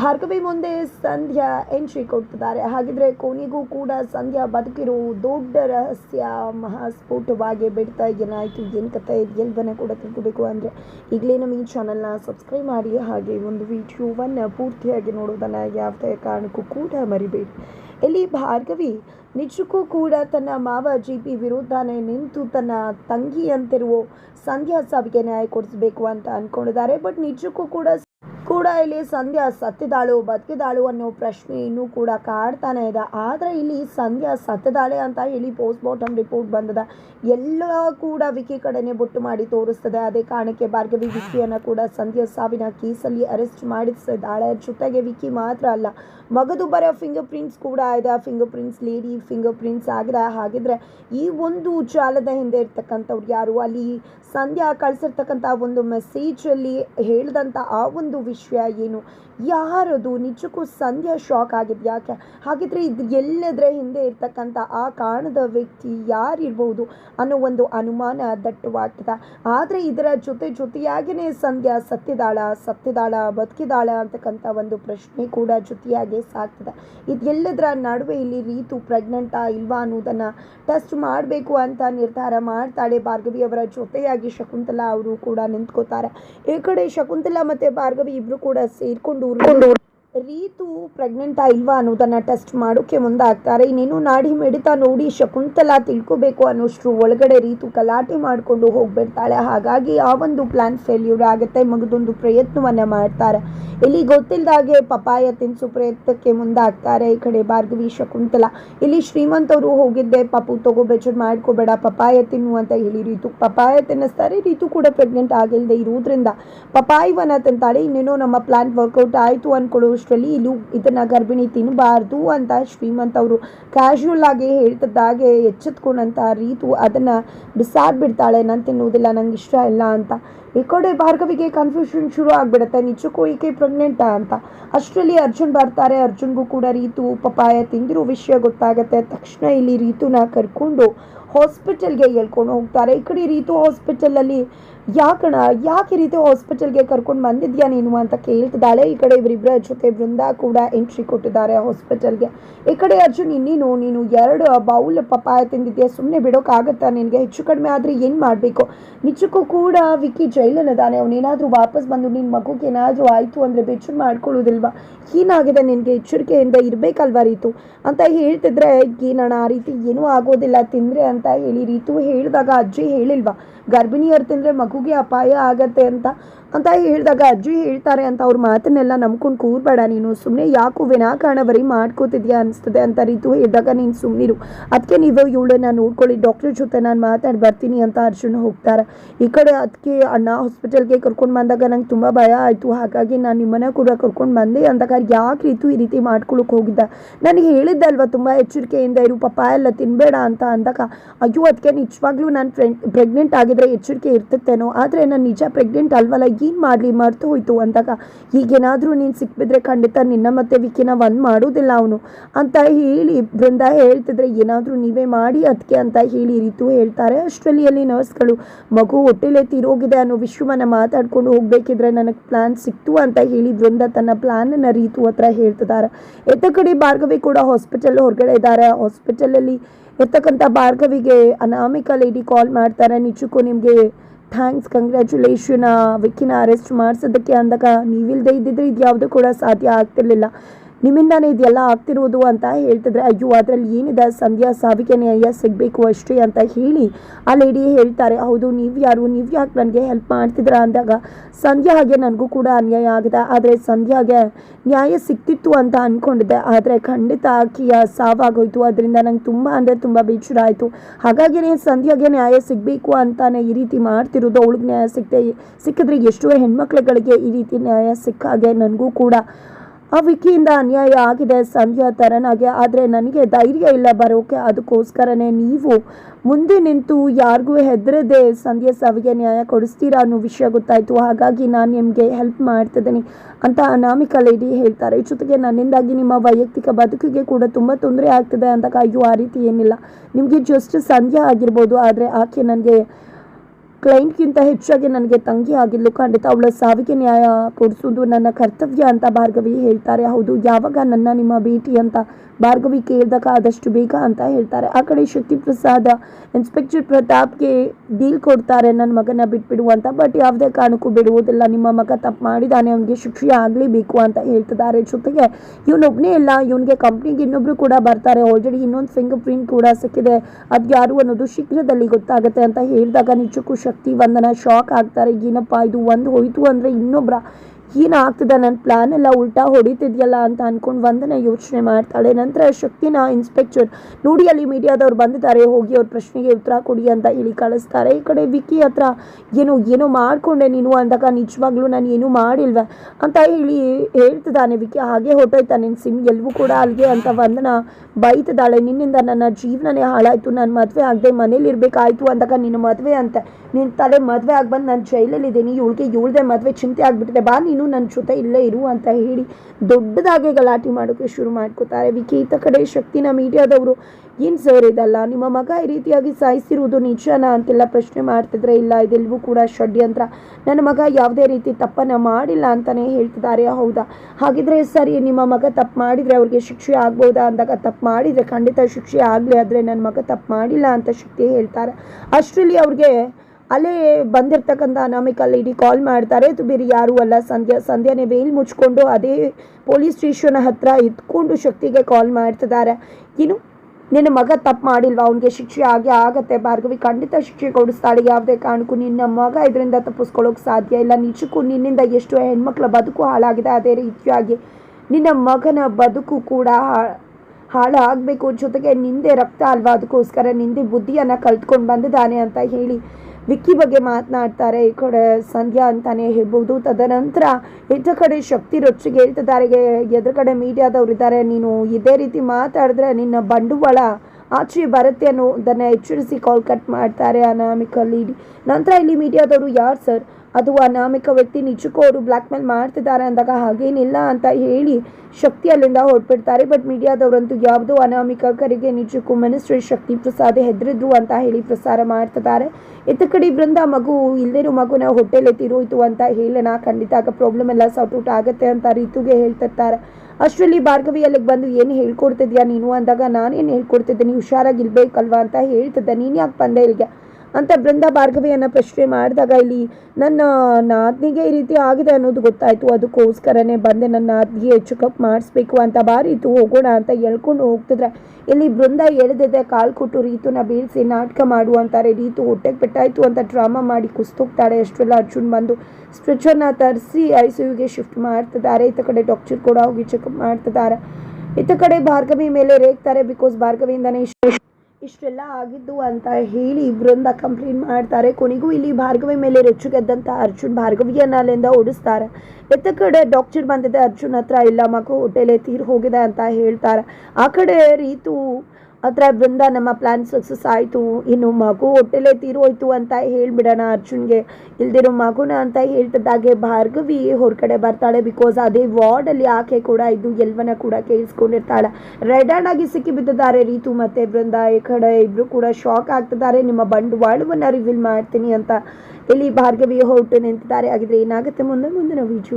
ಭಾರ್ಗವಿ ಮುಂದೆ ಸಂಧ್ಯಾ ಎಂಟ್ರಿ ಕೊಡ್ತಿದ್ದಾರೆ. ಹಾಗಿದ್ರೆ ಕೊನೆಗೂ ಕೂಡ ಸಂಧ್ಯಾ ಬದುಕಿರೋ ದೊಡ್ಡ ರಹಸ್ಯ ಮಹಾಸ್ಫೋಟವಾಗಿ ಬಿಡ್ತಾ ಏನಾಯಿತು ಏನು ಕಥೆ ಇದು? ಎಲ್ಲವನ್ನ ಕೂಡ ತಿಳ್ಕೋಬೇಕು ಅಂದರೆ ಈಗಲೇ ನಮ್ಮ ಈ ಚಾನಲ್ನ ಸಬ್ಸ್ಕ್ರೈಬ್ ಮಾಡಿ, ಹಾಗೆ ಒಂದು ವಿಡಿಯೋವನ್ನು ಪೂರ್ತಿಯಾಗಿ ನೋಡೋದನ್ನು ಯಾವುದೇ ಕಾರಣಕ್ಕೂ ಕೂಡ ಮರಿಬೇಡಿ. ಇಲ್ಲಿ ಭಾರ್ಗವಿ ನಿಜಕ್ಕೂ ಕೂಡ ತನ್ನ ಮಾವ ಜಿ ಪಿ ವಿರುದ್ಧನೇ ನಿಂತು ತನ್ನ ತಂಗಿ ಅಂತಿರುವ ಸಂಧ್ಯಾ ಸಾವಿಗೆ ನ್ಯಾಯ ಕೊಡಿಸಬೇಕು ಅಂತ ಅಂದ್ಕೊಂಡಿದ್ದಾರೆ ಬಟ್ ನಿಜಕ್ಕೂ ಕೂಡ ಕೂಡ ಇಲ್ಲಿ ಸಂಧ್ಯಾ ಸತ್ತಿದಾಳು ಬದುಕಿದಾಳು ಅನ್ನೋ ಪ್ರಶ್ನೆ ಇನ್ನೂ ಕೂಡ ಕಾಡ್ತಾನೆ ಇದೆ. ಆದರೆ ಇಲ್ಲಿ ಸಂಧ್ಯಾ ಸತ್ತದಾಳೆ ಅಂತ ಹೇಳಿ ಪೋಸ್ಟ್ ಮಾರ್ಟಮ್ ರಿಪೋರ್ಟ್ ಬಂದದ. ಎಲ್ಲ ಕೂಡ ವಿಕಿ ಕಡೆನೆ ಬೊಟ್ಟು ಮಾಡಿ ತೋರಿಸ್ತದೆ. ಅದೇ ಕಾರಣಕ್ಕೆ ಭಾರ್ಗವಿ ವಿಕಿಯನ್ನು ಕೂಡ ಸಂಧ್ಯಾ ಸಾವಿನ ಕೇಸಲ್ಲಿ ಅರೆಸ್ಟ್ ಮಾಡಿಸಿದ್ದಾಳೆ. ಜೊತೆಗೆ ವಿಕಿ ಮಾತ್ರ ಅಲ್ಲ, ಮಗದು ಬರೋ ಫಿಂಗರ್ ಪ್ರಿಂಟ್ಸ್ ಕೂಡ ಇದೆ. Finger prints lady finger prints ಆಗಿದೆ. ಹಾಗಿದ್ರೆ ಈ ಒಂದು ಜಾಲದ ಹಿಂದೆ ಇರ್ತಕ್ಕಂಥವ್ರು ಯಾರು? ಅಲ್ಲಿ ಸಂಧ್ಯಾ ಕಳಿಸಿರ್ತಕ್ಕಂಥ ಒಂದು ಮೆಸೇಜಲ್ಲಿ ಹೇಳಿದಂಥ ಆ ಒಂದು ವಿಷಯ ಏನು? ಯಾರದು? ನಿಜಕ್ಕೂ ಸಂಧ್ಯಾ ಶಾಕ್ ಆಗಿದ್ದು ಯಾಕೆ? ಹಾಗಿದ್ರೆ ಇದು ಎಲ್ಲದರ ಹಿಂದೆ ಇರ್ತಕ್ಕಂಥ ಆ ಕಾಣದ ವ್ಯಕ್ತಿ ಯಾರಿರ್ಬೋದು ಅನ್ನೋ ಒಂದು ಅನುಮಾನ ದಟ್ಟವಾಗ್ತದೆ. ಆದರೆ ಇದರ ಜೊತೆ ಜೊತೆಯಾಗಿಯೇ ಸಂಧ್ಯಾ ಸತ್ತಿದಾಳ ಸತ್ತಿದಾಳ, ಬದುಕಿದಾಳ ಅಂತಕ್ಕಂಥ ಒಂದು ಪ್ರಶ್ನೆ ಕೂಡ ಜೊತೆಯಾಗಿ ಸಾಕ್ತದೆ ಇದೆಲ್ಲದರ ನಡುವೆ ಇಲ್ಲಿ ರೀತು ಪ್ರೆಗ್ನೆಂಟಾ ಇಲ್ವಾ ಅನ್ನೋದನ್ನು ಟೆಸ್ಟ್ ಮಾಡಬೇಕು ಅಂತ ನಿರ್ಧಾರ ಮಾಡ್ತಾಳೆ ಭಾರ್ಗವಿ ಅವರ ಜೊತೆಯಾಗಿ ಶಕುಂತಲಾ ಅವರು ಕೂಡ ನಿಂತ್ಕೋತಾರೆ. ಈ ಕಡೆ ಶಕುಂತಲಾ ಮತ್ತೆ ಭಾರ್ಗವಿ ಕೂಡ ಸೇರ್ಕೊಂಡು ರೀತು ಪ್ರೆಗ್ನೆಂಟಾ ಇಲ್ವಾ ಅನ್ನೋದನ್ನು ಟೆಸ್ಟ್ ಮಾಡೋಕ್ಕೆ ಮುಂದಾಗ್ತಾರೆ. ಇನ್ನೇನು ನಾಡಿ ಮಿಡಿತ ನೋಡಿ ಶಕುಂತಲಾ ತಿಳ್ಕೊಬೇಕು ಅನ್ನೋಷ್ಟು ಒಳಗಡೆ ರೀತು ಗಲಾಟೆ ಮಾಡಿಕೊಂಡು ಹೋಗ್ಬಿಡ್ತಾಳೆ. ಹಾಗಾಗಿ ಆ ಒಂದು ಪ್ಲ್ಯಾನ್ ಫೇಲ್ಯೂರ್ ಆಗುತ್ತೆ. ಮಗದೊಂದು ಪ್ರಯತ್ನವನ್ನ ಮಾಡ್ತಾರೆ. ಇಲ್ಲಿ ಗೊತ್ತಿಲ್ಲದಾಗೆ ಪಪಾಯ ತಿನ್ಸು ಪ್ರಯತ್ನಕ್ಕೆ ಮುಂದಾಗ್ತಾರೆ ಈ ಕಡೆ ಭಾರ್ಗವಿ ಶಕುಂತಲಾ. ಇಲ್ಲಿ ಶ್ರೀಮಂತವರು ಹೋಗಿದ್ದೆ ಪಾಪು ತಗೋ ಬೇಜಾರು ಮಾಡ್ಕೋಬೇಡ ಪಪಾಯ ತಿನ್ನು ಅಂತ ಹೇಳಿ ರೀತು. ಪಪಾಯ ತಿನ್ನಿಸ್ತಾರೆ, ರೀತು ಕೂಡ ಪ್ರೆಗ್ನೆಂಟ್ ಆಗಿಲ್ಲದೆ ಇರುವುದರಿಂದ ಪಪಾಯವನ್ನ ತಿಂತಾಳೆ. ಇನ್ನೇನೋ ನಮ್ಮ ಪ್ಲ್ಯಾನ್ ವರ್ಕೌಟ್ ಆಯಿತು ಅನ್ಕೊಳ್ಳೋಷ್ಟರಲ್ಲಿ ಇದು ಇದನ್ನ ಗರ್ಭಿಣಿ ತಿನ್ನಬಾರ್ದು ಅಂತ ಶ್ರೀಮಂತ ಅವರು ಕ್ಯಾಶುವಲ್ ಆಗಿ ಹೇಳ್ತಿದ್ದಾಗೆ ಎಚ್ಚೆತ್ಕೊಂಡಂತ ರೀತು ಅದನ್ನ ಬಿಸಾಡ್ಬಿಡ್ತಾಳೆ. ನಾನು ತಿನ್ನುವುದಿಲ್ಲ, ನಂಗೆ ಇಷ್ಟ ಇಲ್ಲ ಅಂತ. ಈ ಕಡೆ ಭಾರ್ಗವಿಗೆ ಕನ್ಫ್ಯೂಷನ್ ಶುರು ಆಗ್ಬಿಡುತ್ತೆ. ನಿಜಕ್ಕೂ ಈಕೆ ಪ್ರೆಗ್ನೆಂಟಾ ಅಂತ. ಅಷ್ಟರಲ್ಲಿ ಅರ್ಜುನ್ ಬರ್ತಾರೆ. ಅರ್ಜುನ್ಗೂ ಕೂಡ ರೀತು ಪಪಾಯ ತಿಂದಿರೋ ವಿಷಯ ಗೊತ್ತಾಗತ್ತೆ. ತಕ್ಷಣ ಇಲ್ಲಿ ರೀತುನ ಕರ್ಕೊಂಡು ಹಾಸ್ಪಿಟಲ್ಗೆ ಹೇಳ್ಕೊಂಡು ಹೋಗ್ತಾರೆ. ಈ ಕಡೆ ರೀತು ಹಾಸ್ಪಿಟಲಲ್ಲಿ ಯಾಕಣ, ಯಾಕೆ ರೀತಿ ಹಾಸ್ಪಿಟಲ್ಗೆ ಕರ್ಕೊಂಡು ಬಂದಿದ್ಯಾ ನೀನು ಅಂತ ಕೇಳ್ತಿದ್ದಾಳೆ. ಈ ಕಡೆ ಇವರಿಬ್ಬರ ಜೊತೆ ಬೃಂದ ಕೂಡ ಎಂಟ್ರಿ ಕೊಟ್ಟಿದ್ದಾರೆ ಹಾಸ್ಪಿಟಲ್ಗೆ ಈ ಕಡೆ ಅರ್ಜುನ್, ಇನ್ನೇನು, ನೀನು ಎರಡು ಬೌಲ್ ಪಪಾಯ ತಿಂದಿದ್ಯಾ? ಸುಮ್ಮನೆ ಬಿಡೋಕ್ಕಾಗತ್ತಾ ನಿನಗೆ? ಹೆಚ್ಚು ಕಡಿಮೆ ಆದರೆ ಏನು ಮಾಡಬೇಕು? ನಿಜಕ್ಕೂ ಕೂಡ ವಿಕಿ ಜೈಲಲ್ಲಿದ್ದಾನೆ ಅವನೇನಾದರೂ ವಾಪಸ್ ಬಂದು ನಿನ್ನ ಮಗುಗೆ ಏನಾದರೂ ಆಯಿತು ಅಂದರೆ ಬೆಚ್ಚು ಮಾಡ್ಕೊಳ್ಳೋದಿಲ್ವಾ ಏನಾಗಿದೆ ನಿನಗೆ, ಎಚ್ಚರಿಕೆಯಿಂದ ಇರಬೇಕಲ್ವ ರೀತು? ಅಂತ ಹೇಳ್ತಿದ್ರೆ, ಏನಣ್ಣ, ಆ ರೀತಿ ಏನೂ ಆಗೋದಿಲ್ಲ, ತಿಂದರೆ ಅಂತ ಹೇಳಿ ರೀತು ಹೇಳಿದಾಗ ಅಜ್ಜಿ ಹೇಳಿಲ್ವಾ ಗರ್ಭಿಣಿಯರು ತಿಂದರೆ ಮಗುಗೆ ಅಪಾಯ ಆಗತ್ತೆ ಅಂತ? ಅಂತ ಹೇಳಿದಾಗ ಅಜ್ಜಿ ಹೇಳ್ತಾರೆ ಅಂತ ಅವ್ರ ಮಾತನ್ನೆಲ್ಲ ನಂಬ್ಕೊಂಡು ಕೂರ್ಬೇಡ ನೀನು. ಸುಮ್ಮನೆ ಯಾಕೋ ವಿನಾಕಾರಣ ಬರೀ ಮಾಡ್ಕೋತಿದ್ಯಾ ಅನಿಸ್ತದೆ ಅಂತ ರೀತು ಹೇಳಿದಾಗ, ನೀನು ಸುಮ್ಮನಿರು ಅದಕ್ಕೆ ನೀವು ಇವಳನ್ನ ನೋಡ್ಕೊಳ್ಳಿ ಡಾಕ್ಟರ್ ಜೊತೆ ನಾನು ಮಾತಾಡಿ ಬರ್ತೀನಿ ಅಂತ ಅರ್ಜುನ್ ಹೋಗ್ತಾರೆ. ಈ ಕಡೆ ಅದಕ್ಕೆ ಅಣ್ಣ ಹಾಸ್ಪಿಟಲ್ಗೆ ಕರ್ಕೊಂಡು ಬಂದಾಗ ನಂಗೆ ತುಂಬ ಭಯ ಆಯಿತು. ಹಾಗಾಗಿ ನಾನು ನಿಮ್ಮನೆ ಕೂಡ ಕರ್ಕೊಂಡು ಬಂದೆ ಅಂದಾಗ ಯಾಕೆ ರೀತು ಈ ರೀತಿ ಮಾಡ್ಕೊಳಕ್ಕೆ ಹೋಗಿದ್ದ? ನನಗೆ ಹೇಳಿದ್ದಲ್ವ ತುಂಬ ಎಚ್ಚರಿಕೆಯಿಂದ ಇರು, ಪಪ್ಪ ಎಲ್ಲ ತಿನ್ನಬೇಡ ಅಂತ ಅಂದಾಗ, ಅಯ್ಯೋ ಅದಕ್ಕೆ ನಿಜವಾಗ್ಲೂ ನಾನು ಪ್ರೆಗ್ನೆಂಟ್ ಆಗಿದ್ರೆ ಎಚ್ಚರಿಕೆ ಇರ್ತಿತ್ತೇನೋ ಆದರೆ ನಾನು ನಿಜ ಪ್ರೆಗ್ನೆಂಟ್ ಅಲ್ವಲ್ಲ ಏನು ಮಾಡಲಿ ಮರ್ತು ಹೋಯ್ತು ಅಂದಾಗ ಈಗೇನಾದರೂ ನೀನು ಸಿಕ್ಕಿಬಿದ್ರೆ ಖಂಡಿತ ನಿನ್ನ ಮತ್ತೆ ವಿಕಿನ ಒಂದು ಮಾಡೋದಿಲ್ಲ ಅವನು ಅಂತ ಹೇಳಿ ಬೃಂದ ಹೇಳ್ತಿದ್ರೆ, ಏನಾದರೂ ನೀವೇ ಮಾಡಿ ಅದಕ್ಕೆ ಅಂತ ಹೇಳಿ ರೀತು ಹೇಳ್ತಾರೆ. ಅಷ್ಟರಲ್ಲಿ ಅಲ್ಲಿ ನರ್ಸ್ಗಳು, ಮಗು ಹೊಟ್ಟೆಲೇ ತೀರೋಗಿದೆ ಅನ್ನೋ ವಿಷಯವನ್ನು ಮಾತಾಡ್ಕೊಂಡು ಹೋಗಬೇಕಿದ್ರೆ ನನಗೆ ಪ್ಲ್ಯಾನ್ ಸಿಕ್ತು ಅಂತ ಹೇಳಿ ಬೃಂದ ತನ್ನ ಪ್ಲ್ಯಾನನ್ನು ರೀತು ಹತ್ರ ಹೇಳ್ತಿದ್ದಾರೆ. ಎತ್ತ ಕಡೆ ಭಾರ್ಗವಿ ಕೂಡ ಹಾಸ್ಪಿಟಲ್ ಹೊರಗಡೆ ಇದ್ದಾರೆ. ಹಾಸ್ಪಿಟಲಲ್ಲಿ ಇರ್ತಕ್ಕಂಥ ಭಾರ್ಗವಿಗೆ ಅನಾಮಿಕ ಲೇಡಿ ಕಾಲ್ ಮಾಡ್ತಾರೆ. ನಿಜಕ್ಕೂ ನಿಮಗೆ ಥ್ಯಾಂಕ್ಸ್ ಕಂಗ್ರ್ಯಾಚುಲೇಷನ್. ವಿಕ್ಕಿನ ಅರೆಸ್ಟ್ ಮಾಡಿಸೋದಕ್ಕೆ ಅಂದಾಗ ನೀವಿಲ್ಲದೆ ಇದ್ದಿದ್ರೆ ಇದು ಯಾವುದೂ ಕೂಡ ಸಾಧ್ಯ ಆಗ್ತಿರ್ಲಿಲ್ಲ. ನಿಮ್ಮಿಂದಾನೇ ಇದೆಲ್ಲ ಆಗ್ತಿರೋದು ಅಂತ ಹೇಳ್ತಿದ್ರೆ, ಅಯ್ಯೋ, ಅದರಲ್ಲಿ ಏನಿದೆ? ಸಂಧ್ಯಾ ಸಾವಿಗೆ ನ್ಯಾಯ ಸಿಗಬೇಕು ಅಷ್ಟೇ ಅಂತ ಹೇಳಿ ಆ ಲೇಡಿ ಹೇಳ್ತಾರೆ, ಹೌದು, ನೀವು ಯಾರು? ನೀವು ಯಾಕೆ ನನಗೆ ಹೆಲ್ಪ್ ಮಾಡ್ತಿದ್ರ ಅಂದಾಗ, ಸಂಧ್ಯಾ ಹಾಗೆ ನನಗೂ ಕೂಡ ಅನ್ಯಾಯ ಆಗಿದೆ. ಆದರೆ ಸಂಧ್ಯಾಗೆ ನ್ಯಾಯ ಸಿಕ್ತಿತ್ತು ಅಂತ ಅಂದ್ಕೊಂಡಿದ್ದೆ ಆದರೆ ಖಂಡಿತ ಆಕೆಯ ಸಾವಾಗೋಯ್ತು. ಅದರಿಂದ ನಂಗೆ ತುಂಬ ಅಂದರೆ ತುಂಬ ಬೇಜಾರ ಆಯಿತು. ಹಾಗಾಗಿನೇ ಸಂಧ್ಯಾಗೆ ನ್ಯಾಯ ಸಿಗಬೇಕು ಅಂತಾನೆ ಈ ರೀತಿ ಮಾಡ್ತಿರೋದು. ಅವಳಿಗೆ ನ್ಯಾಯ ಸಿಗ್ತೇ, ಸಿಕ್ಕಿದ್ರೆ ಎಷ್ಟೋ ಹೆಣ್ಮಕ್ಳುಗಳಿಗೆ ಈ ರೀತಿ ನ್ಯಾಯ ಸಿಕ್ಕಾಗೆ ನನಗೂ ಕೂಡ. ಆ ವಿಕಿಯಿಂದ ಅನ್ಯಾಯ ಆಗಿದೆ. ಸಂಧ್ಯಾ ತರನಾಗೆ. ಆದರೆ ನನಗೆ ಧೈರ್ಯ ಇಲ್ಲ ಬರೋಕೆ. ಅದಕ್ಕೋಸ್ಕರನೇ ನೀವು ಮುಂದೆ ನಿಂತು ಯಾರಿಗೂ ಹೆದರದೆ ಸಂಧ್ಯಾ ಸಾವಿಗೆ ನ್ಯಾಯ ಕೊಡಿಸ್ತೀರಾ ಅನ್ನೋ ವಿಷಯ ಗೊತ್ತಾಯಿತು. ಹಾಗಾಗಿ ನಾನು ನಿಮಗೆ ಹೆಲ್ಪ್ ಮಾಡ್ತಿದ್ದೀನಿ ಅಂತ ಅನಾಮಿಕ ಲೇಡಿ ಹೇಳ್ತಾರೆ. ಜೊತೆಗೆ ನನ್ನಿಂದಾಗಿ ನಿಮ್ಮ ವೈಯಕ್ತಿಕ ಬದುಕಿಗೆ ಕೂಡ ತುಂಬ ತೊಂದರೆ ಆಗ್ತಿದೆ ಅಂತ ಅಯ್ಯೋ ಆ ರೀತಿ ಏನಿಲ್ಲ. ನಿಮಗೆ ಜಸ್ಟ್ ಸಂಧ್ಯಾ ಆಗಿರ್ಬೋದು. ಆದರೆ ಆಕೆ ನನಗೆ ಕ್ಲೈಂಟ್ಗಿಂತ ಹೆಚ್ಚಾಗಿ ನನಗೆ ತಂಗಿ ಆಗಿದ್ಲು. ಖಂಡಿತ ಅವಳ ಸಾವಿಗೆ ನ್ಯಾಯ ಕೊಡಿಸೋದು ನನ್ನ ಕರ್ತವ್ಯ ಅಂತ ಭಾರ್ಗವಿ ಹೇಳ್ತಾರೆ. ಹೌದು, ಯಾವಾಗ ನನ್ನ ನಿಮ್ಮ ಭೇಟಿ ಅಂತ ಭಾರ್ಗವಿ ಕೇಳಿದಾಗ ಆದಷ್ಟು ಬೇಗ ಅಂತ ಹೇಳ್ತಾರೆ. ಆ ಕಡೆ ಶಕ್ತಿ ಪ್ರಸಾದ ಇನ್ಸ್ಪೆಕ್ಟರ್ ಪ್ರತಾಪ್ಗೆ ಡೀಲ್ ಕೊಡ್ತಾರೆ. ನನ್ನ ಮಗನ ಬಿಟ್ಬಿಡು ಅಂತ ಬಟ್ ಯಾವುದೇ ಕಾರಣಕ್ಕೂ ಬಿಡುವುದಿಲ್ಲ. ನಿಮ್ಮ ಮಗ ತಪ್ಪು ಮಾಡಿದಾನೆ, ಅವನಿಗೆ ಶಿಕ್ಷೆ ಆಗಲೇಬೇಕು ಅಂತ ಹೇಳ್ತಿದ್ದಾರೆ. ಜೊತೆಗೆ ಇವನೊಬ್ಬನೇ ಇಲ್ಲ ಇವನಿಗೆ ಕಂಪ್ನಿಗೆ ಇನ್ನೊಬ್ರು ಕೂಡ ಬರ್ತಾರೆ. ಆಲ್ರೆಡಿ ಇನ್ನೊಂದು ಫಿಂಗರ್ ಪ್ರಿಂಟ್ ಕೂಡ ಸಿಕ್ಕಿದೆ. ಅದು ಯಾರು ಅನ್ನೋದು ಶೀಘ್ರದಲ್ಲಿ ಗೊತ್ತಾಗುತ್ತೆ ಅಂತ ಹೇಳಿದಾಗ ನಿಜಕ್ಕೂ ಶಕ್ತಿ ವಂದನ ಶಾಕ್ ಆಗ್ತಾರೆ. ಏನಪ್ಪ ಇದು ಒಂದು ಹೋಯಿತು ಅಂದರೆ ಇನ್ನೊಬ್ಬರ ಏನಾಗ್ತದೆ ನನ್ನ ಪ್ಲಾನ್ ಎಲ್ಲ ಉಲ್ಟಾ ಹೊಡಿತಿದ್ಯಲ್ಲ ಅಂತ ಅಂದ್ಕೊಂಡು ವಂದನ ಯೋಚನೆ ಮಾಡ್ತಾಳೆ. ನಂತರ ಶಕ್ತಿನ ಇನ್ಸ್ಪೆಕ್ಟರ್ ನೋಡಿ ಅಲ್ಲಿ ಮೀಡಿಯಾದವ್ರು ಬಂದಿದ್ದಾರೆ, ಹೋಗಿ ಅವ್ರ ಪ್ರಶ್ನೆಗೆ ಉತ್ತರ ಕೊಡಿ ಅಂತ ಹೇಳಿ ಕಳಿಸ್ತಾರೆ. ಈ ಕಡೆ ವಿಕ್ಕಿ ಹತ್ರ, ಏನೋ ಏನೋ ಮಾಡಿಕೊಂಡೆ ನೀನು? ಅಂದಾಗ, ನಿಜವಾಗ್ಲೂ ನಾನು ಏನು ಮಾಡಿಲ್ವ? ಅಂತ ಹೇಳಿ ಹೇಳ್ತಿದ್ದಾನೆ ವಿಕಿ ಹಾಗೆ ಹೊಟ್ಟೋಯ್ತಾ ನಿನ್ನ ಸಿಮ್ ಎಲ್ಲವೂ ಕೂಡ ಅಲ್ಲಿಗೆ ಅಂತ ವಂದನ ಬೈತಿದ್ದಾಳೆ. ನಿನ್ನಿಂದ ನನ್ನ ಜೀವನನೇ ಹಾಳಾಯಿತು. ನನ್ನ ಮದುವೆ ಆಗದೆ ಮನೇಲಿ ಇರಬೇಕಾಯ್ತು ಅಂದಾಗ ನಿನ್ನ ಮದುವೆ ಅಂತ. ನಿನ್ನ ತಲೆ ಮದುವೆ ಆಗಿ ಬಂದು ನಾನು ಜೈಲಲ್ಲಿದ್ದೀನಿ. ಇವಳಿಗೆ ಇವಳದೆ ಮದುವೆ ಚಿಂತೆ ಆಗಿಬಿಟ್ಟಿದೆ. ಬಾ ನೀನು ನನ್ನ ಜೊತೆ ಇಲ್ಲೇ ಇರು ಅಂತ ಹೇಳಿ ದೊಡ್ಡದಾಗಿ ಗಲಾಟೆ ಮಾಡೋಕ್ಕೆ ಶುರು ಮಾಡ್ಕೋತಾರೆ. ವಿಕಿ ಈತ ಕಡೆ ಶಕ್ತಿನ ಮೀಡಿಯಾದವರು, ಏನು ಸರ್ ಇದಲ್ಲ? ನಿಮ್ಮ ಮಗ ಈ ರೀತಿಯಾಗಿ ಸಾಯಿಸಿರುವುದು ನಿಜನಾ ಅಂತೆಲ್ಲ ಪ್ರಶ್ನೆ ಮಾಡ್ತಿದ್ರೆ, ಇಲ್ಲ ಇದೆಲ್ಲವೂ ಕೂಡ ಷಡ್ಯಂತ್ರ. ನನ್ನ ಮಗ ಯಾವುದೇ ರೀತಿ ತಪ್ಪನ್ನು ಮಾಡಿಲ್ಲ ಅಂತಲೇ ಹೇಳ್ತಿದ್ದಾರೆ. ಹೌದಾ? ಹಾಗಿದ್ರೆ ಸರಿ, ನಿಮ್ಮ ಮಗ ತಪ್ಪು ಮಾಡಿದರೆ ಅವ್ರಿಗೆ ಶಿಕ್ಷೆ ಆಗ್ಬೋದಾ ಅಂದಾಗ ತಪ್ಪು ಮಾಡಿದರೆ ಖಂಡಿತ ಶಿಕ್ಷೆ ಆಗಲಿ, ಆದರೆ ನನ್ನ ಮಗ ತಪ್ಪು ಮಾಡಿಲ್ಲ ಅಂತ ಶಕ್ತಿ ಹೇಳ್ತಾರೆ. ಅಷ್ಟರಲ್ಲಿ ಅವ್ರಿಗೆ ಅಲ್ಲೇ ಬಂದಿರ್ತಕ್ಕಂಥ ಅನಾಮಿಕಲ್ಲಿ ಇಡೀ ಕಾಲ್ ಮಾಡ್ತಾರೆ. ಅದು ಬೇರೆ ಯಾರೂ ಅಲ್ಲ, ಸಂಧ್ಯಾ, ಸಂಧ್ಯಾನೇ ಬೇಲ್ ಮುಚ್ಕೊಂಡು ಅದೇ ಪೊಲೀಸ್ ಸ್ಟೇಷನ್ ಹತ್ರ ಇದ್ಕೊಂಡು ಶಕ್ತಿಗೆ ಕಾಲ್ ಮಾಡ್ತಿದ್ದಾರೆ. ಏನು ನಿನ್ನ ಮಗ ತಪ್ಪು ಮಾಡಿಲ್ವಾ? ಅವನಿಗೆ ಶಿಕ್ಷೆ ಆಗೇ ಆಗತ್ತೆ. ಭಾರ್ಗವಿ ಖಂಡಿತ ಶಿಕ್ಷೆ ಕೊಡಿಸ್ತಾಳೆ. ಯಾವುದೇ ಕಾರಣಕ್ಕೂ ನಿನ್ನ ಮಗ ಇದರಿಂದ ತಪ್ಪಿಸ್ಕೊಳ್ಳೋಕೆ ಸಾಧ್ಯ ಇಲ್ಲ. ನಿಜಕ್ಕೂ ನಿನ್ನಿಂದ ಎಷ್ಟು ಹೆಣ್ಮಕ್ಳ ಬದುಕು ಹಾಳಾಗಿದೆ ಅದೇ ರೀತಿಯಾಗಿ ನಿನ್ನ ಮಗನ ಬದುಕು ಕೂಡ ಹಾಳಾಗಬೇಕು. ಜೊತೆಗೆ ನಿಂದೆ ರಕ್ತ ಅಲ್ವಾ? ಅದಕ್ಕೋಸ್ಕರ ನಿಂದೆ ಬುದ್ಧಿಯನ್ನು ಕಲ್ತ್ಕೊಂಡು ಬಂದಿದ್ದಾನೆ ಅಂತ ಹೇಳಿ ವಿಕ್ಕಿ ಬಗ್ಗೆ ಮಾತನಾಡ್ತಾರೆ. ಈ ಕಡೆ ಸಂಧ್ಯಾ ಅಂತಾನೆ ಹೇಳ್ಬೋದು. ತದನಂತರ ಎಂಥ ಕಡೆ ಶಕ್ತಿ ರೊಚ್ಚಿಗೆ ಹೇಳ್ತಿದ್ದಾರೆ ಎದುರುಗಡೆ ಮೀಡಿಯಾದವ್ರು ಇದ್ದಾರೆ. ನೀನು ಇದೇ ರೀತಿ ಮಾತಾಡಿದ್ರೆ ನಿನ್ನ ಬಂಡವಾಳ ಆಚೆ ಬರುತ್ತೆ ಅನ್ನೋದನ್ನು ಎಚ್ಚರಿಸಿ ಕಾಲ್ ಕಟ್ ಮಾಡ್ತಾರೆ ಅನಾಮಿಕಲ್ಲಿ ನಂತರ ಇಲ್ಲಿ ಮೀಡಿಯಾದವರು ಯಾರು ಸರ್ ಅದು ಅನಾಮಿಕ ವ್ಯಕ್ತಿ ನಿಜಕ್ಕೂ ಅವರು ಬ್ಲ್ಯಾಕ್ ಮೇಲ್ ಮಾಡ್ತಿದ್ದಾರೆ ಅಂದಾಗ ಹಾಗೇನಿಲ್ಲ ಅಂತ ಹೇಳಿ ಶಕ್ತಿ ಅಲ್ಲಿಂದ ಹೊರಟ್ಬಿಡ್ತಾರೆ ಬಟ್ ಮೀಡಿಯಾದವರಂತೂ ಯಾವುದೋ ಅನಾಮಿಕ ಕರಿಗೆ ನಿಜಕ್ಕೂ ಮಿನಿಸ್ಟ್ರಿ ಶಕ್ತಿ ಪ್ರಸಾದ್ ಹೆದರಿದ್ರು ಅಂತ ಹೇಳಿ ಪ್ರಸಾರ ಮಾಡ್ತಿದ್ದಾರೆ. ಇತ್ತ ಕಡೆ ಬೃಂದ ಮಗು ಇಲ್ದಿರೋ ಮಗುನ ಹೊಟ್ಟೆಲೆ ತಿರೋಯ್ತು ಅಂತ ಹೇಳೋಣ. ಖಂಡಿತ ಆಗ ಪ್ರಾಬ್ಲಮ್ ಎಲ್ಲ ಔಟ್ ಆಗುತ್ತೆ ಅಂತ ರೀತುಗೆ ಹೇಳ್ತಿರ್ತಾರೆ. ಅಷ್ಟರಲ್ಲಿ ಭಾರ್ಗವಿ ಅಲ್ಲಿಗೆ ಬಂದು, ಏನು ಹೇಳ್ಕೊಡ್ತಿದ್ಯಾ ನೀನು? ಅಂದಾಗ, ನಾನೇನು ಹೇಳ್ಕೊಡ್ತಿದ್ದೆ ಹುಷಾರಾಗಿ ಇಲ್ಬೇಕಲ್ವಾ? ಅಂತ ಹೇಳ್ತಿದ್ದೆ. ನೀನು ಯಾಕೆ ಬಂದೆ ಇಲ್ಲಿಗೆ ಅಂತ ಬೃಂದ ಭಾರ್ಗವಿಯನ್ನು ಪ್ರಶ್ನೆ ಮಾಡಿದಾಗ ಇಲ್ಲಿ ನನ್ನ ನಾದ್ನಿಗೆ ಈ ರೀತಿ ಆಗಿದೆ ಅನ್ನೋದು ಗೊತ್ತಾಯಿತು. ಅದಕ್ಕೋಸ್ಕರನೇ ಬಂದೆ ನನ್ನ ನಾದಿಗೆ ಚೆಕಪ್ ಮಾಡಿಸ್ಬೇಕು ಅಂತ ಬಾರೀತು ಹೋಗೋಣ ಅಂತ ಹೇಳ್ಕೊಂಡು ಹೋಗ್ತಿದ್ರೆ ಇಲ್ಲಿ ಬೃಂದ ಎಳೆದಿದೆ ಕಾಲು ಕೊಟ್ಟು ರೀತುನ ಬೀಳಿಸಿ ನಾಟಕ ಮಾಡು ಅಂತಾರೆ ರೀತು ಹೊಟ್ಟೆಗೆ ಪೆಟ್ಟಾಯಿತು ಅಂತ ಡ್ರಾಮಾ ಮಾಡಿ ಕುಸ್ತೋಗ್ತಾಳೆ ಅಷ್ಟೆಲ್ಲ ಅರ್ಜುನ್ ಬಂದು ಸ್ಟ್ರಿಚರ್ನ ತರಿಸಿ ಐ ಸಿ ಯುಗೆ ಶಿಫ್ಟ್ ಮಾಡ್ತಿದ್ದಾರೆ. ಇತ್ತ ಕಡೆ ಡಾಕ್ಟರ್ ಕೂಡ ಹೋಗಿ ಚೆಕಪ್ ಮಾಡ್ತಿದ್ದಾರೆ. ಇತ್ತ ಕಡೆ ಭಾರ್ಗವಿ ಮೇಲೆ ರೇಗ್ತಾರೆ ಬಿಕಾಸ್ ಭಾರ್ಗವಿಯಿಂದನೇ ಇಷ್ಟೆಲ್ಲ ಆಗಿದ್ದು ಅಂತ ಹೇಳಿ ಬೃಂದ ಕಂಪ್ಲೇಂಟ್ ಮಾಡ್ತಾರೆ. ಕೊನೆಗೂ ಇಲ್ಲಿ ಭಾರ್ಗವಿ ಮೇಲೆ ರೊಚ್ಚುಗೆದ್ದಂಥ ಅರ್ಜುನ್ ಭಾರ್ಗವಿಯನ್ನ ಅಲ್ಲಿಂದ ಓಡಿಸ್ತಾರೆ. ಎತ್ತ ಕಡೆ ಡಾಕ್ಟರ್ ಬಂದಿದೆ ಅರ್ಜುನ್ ಹತ್ರ, ಇಲ್ಲ ಮಗು ಹೋಟೆಲೇ ತೀರ್ ಹೋಗಿದೆ ಅಂತ ಹೇಳ್ತಾರೆ. ಆ ಕಡೆ ರೀತು ಹತ್ರ ಬೃಂದ ನಮ್ಮ ಪ್ಲ್ಯಾನ್ ಸಕ್ಸಸ್ ಆಯಿತು. ಇನ್ನು ಮಗು ಹೊಟ್ಟೆಲೆ ತೀರೋಯ್ತು ಅಂತ ಹೇಳ್ಬಿಡೋಣ ಅರ್ಜುನ್ಗೆ. ಇಲ್ದಿರೋ ಮಗುನ ಅಂತ ಹೇಳ್ತಿದ್ದಾಗೆ ಭಾರ್ಗವಿ ಹೊರಗಡೆ ಬರ್ತಾಳೆ ಬಿಕಾಸ್ ಅದೇ ವಾರ್ಡಲ್ಲಿ ಆಕೆ ಕೂಡ ಇದು ಎಲ್ವನ ಕೂಡ ಕೇಳಿಸ್ಕೊಂಡಿರ್ತಾಳೆ. ರೆಡ್ ಹ್ಯಾಂಡ್ ಆಗಿ ಸಿಕ್ಕಿ ಬಿದ್ದಿದ್ದಾರೆ ರೀತು ಮತ್ತೆ ಬೃಂದ ಈ ಕಡೆ ಇಬ್ರು ಕೂಡ ಶಾಕ್ ಆಗ್ತಿದ್ದಾರೆ. ನಿಮ್ಮ ಬಂಡವಾಳವನ್ನು ರಿವೀಲ್ ಮಾಡ್ತೀನಿ ಅಂತ ಇಲ್ಲಿ ಭಾರ್ಗವಿ ಹೊರಟು ನಿಂತಿದ್ದಾರೆ. ಹಾಗಿದ್ರೆ ಏನಾಗುತ್ತೆ ಮುಂದೆ ಮುಂದಿನ ವಿಜು